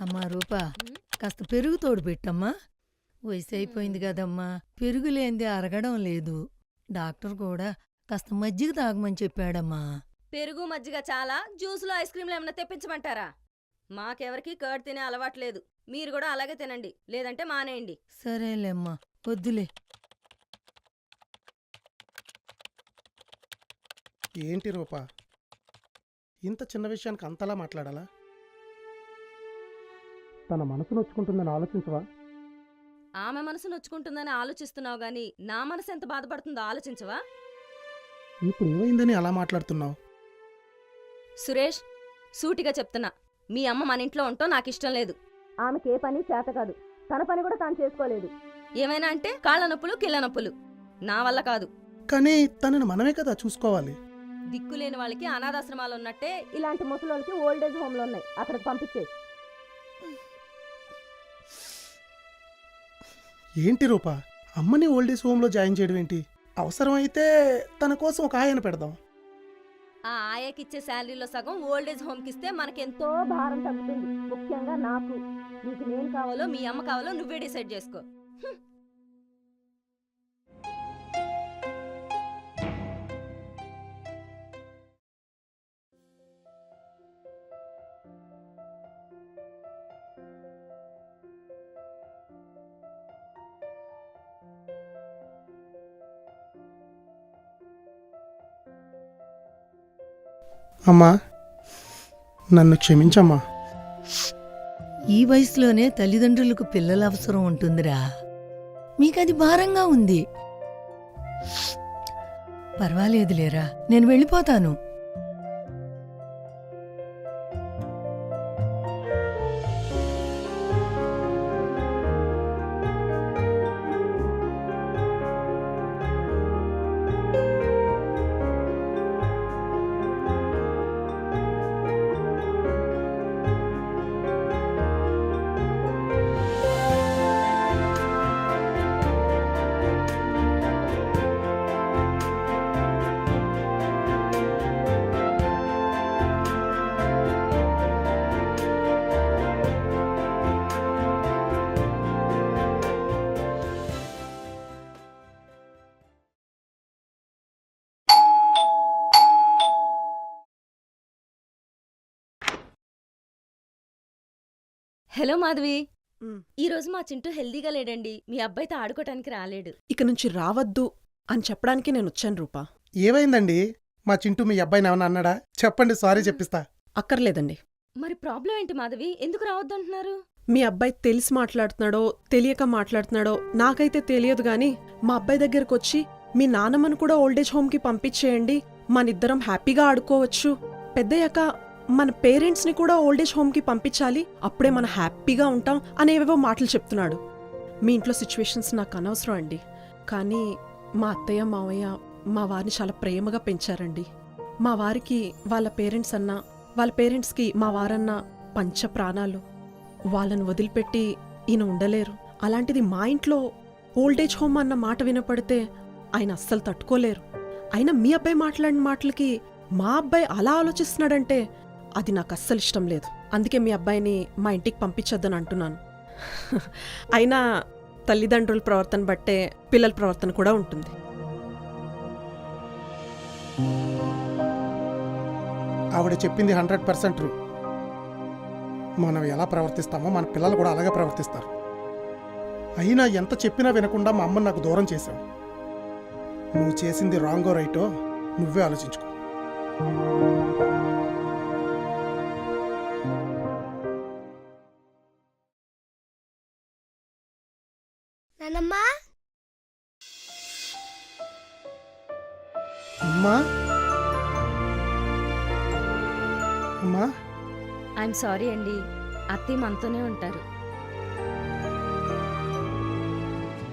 అమ్మా రూపా కాస్త పెరుగు తోడు పెట్టమ్మా. వయసు అయిపోయింది కదమ్మా. పెరుగు లేనిది అరగడం లేదు. డాక్టర్ కూడా కాస్త మజ్జిగ తాగమని చెప్పాడమ్మా. పెరుగు మజ్జిగ చాలా? జ్యూసులు ఐస్ క్రీమ్లు ఏమైనా తెప్పించమంటారా? మాకెవరికి కర్డ్ తినే అలవాటు లేదు. మీరు కూడా అలాగే తినండి. లేదంటే మానేయండి. సరేలేమ్మా. వద్దులే. ఏంటి రూపా? ఇంత చిన్న విషయానికి అంతలా మాట్లాడాలా? తన మనసు నొచ్చుకుంటుందని ఆలోచించవా? ఆమె మనసు నొచ్చుకుంటుందని ఆలోచిస్తున్నావు గాని నా మనసు ఎంత బాధపడుతుందో ఆలోచించవా? ఇప్పుడు ఏమైందని అలా మాట్లాడుతున్నావు? సురేష్ సూటిగా చెప్తున్నా. మీ అమ్మ మన ఇంట్లో ఉంటాం నాకు ఇష్టం లేదు. ఆమెకి ఏ పని చేత కాదు. తన పని కూడా తాను చేసుకోలేదు. ఏమైనా అంటే కాళ్ళ నొప్పులు కిళ్ళ నొప్పులు. నా వల్ల కాదు. కానీ తనని మనమే కదా చూసుకోవాలి. దిక్కులేని వాళ్ళకి అనాథాశ్రమాలు ఉన్నట్టే ఇలాంటి ముసలోళ్ళకి ఓల్డ్ ఏజ్ హోమ్లు ఉన్నాయి. అక్కడికి పంపించే ఏంటి రూపా? అమ్మని ఓల్డేజ్ హోమ్లో జాయిన్ చేయడం ఏంటి? అవసరమైతే తన కోసం ఒక ఆయన పెడదాం. ఆ ఆయాకిచ్చే శాలరీలో సగం ఓల్డేజ్ ఏజ్ హోమ్కి ఇస్తే మనకెంతో భారం తగ్గుతుంది. ముఖ్యంగా నాకు. నీకు నేను కావాలో మీ అమ్మ కావాలో నువ్వే డిసైడ్ చేసుకో. అమ్మా నన్ను క్షమించమ్మా. ఈ వయసులోనే తల్లిదండ్రులకు పిల్లల అవసరం ఉంటుందిరా. మీకది భారంగా ఉంది. పర్వాలేదులేరా నేను వెళ్ళిపోతాను. హలో మాధవి. ఈ రోజు మా చింటూ హెల్దీగా లేడండి. మీ అబ్బాయితో ఆడుకోవటానికి రాలేడు. ఇక నుంచి రావద్దు అని చెప్పడానికి నేను వచ్చాను రూపా. ఏమైందండి? మా చింటూ మీ అబ్బాయిని ఏమన్నా అన్నాడా? చెప్పండి సారీ చెప్పిస్తా. అక్కర్లేదండి. మరి ప్రాబ్లం ఏంటి మాధవి? ఎందుకు రావద్దంటున్నారు? మీ అబ్బాయి తెలిసి మాట్లాడుతున్నాడో తెలియక మాట్లాడుతున్నాడో నాకైతే తెలియదు గాని మా అబ్బాయి దగ్గరకు వచ్చి మీ నాన్నమ్మను కూడా ఓల్డేజ్ హోమ్కి పంపించేయండి. మనిద్దరం హ్యాపీగా ఆడుకోవచ్చు. పెద్దయ్యాక మన పేరెంట్స్ని కూడా ఓల్డేజ్ హోమ్కి పంపించాలి. అప్పుడే మనం హ్యాపీగా ఉంటాం అనేవేవో మాటలు చెప్తున్నాడు. మీ ఇంట్లో సిచ్యువేషన్స్ నాకు అనవసరం అండి. కానీ మా అత్తయ్య మావయ్య మా వారిని చాలా ప్రేమగా పెంచారండి. మా వారికి వాళ్ళ పేరెంట్స్ అన్నా వాళ్ళ పేరెంట్స్కి మా వారన్న పంచ ప్రాణాలు. వాళ్ళను వదిలిపెట్టి ఈయన ఉండలేరు. అలాంటిది మా ఇంట్లో ఓల్డేజ్ హోమ్ అన్న మాట వినపడితే ఆయన అస్సలు తట్టుకోలేరు. అయినా మీ అబ్బాయి మాట్లాడిన మాటలకి మా అబ్బాయి అలా ఆలోచిస్తున్నాడంటే అది నాకు అస్సలు ఇష్టం లేదు. అందుకే మీ అబ్బాయిని మా ఇంటికి పంపించొద్దని అంటున్నాను. అయినా తల్లిదండ్రుల ప్రవర్తన బట్టే పిల్లల ప్రవర్తన కూడా ఉంటుంది. ఆవిడ చెప్పింది హండ్రెడ్ పర్సెంట్ ట్రూ. మనం ఎలా ప్రవర్తిస్తామో మన పిల్లలు కూడా అలాగే ప్రవర్తిస్తారు. అయినా ఎంత చెప్పినా వినకుండా మా అమ్మని నాకు దూరం చేశావు. నువ్వు చేసింది రాంగో రైటో నువ్వే ఆలోచించుకో. నానమ్మా? అమ్మా? అమ్మా? ఐఎమ్ సారీ అండి. అత్తయ్య మనతోనే ఉంటారు.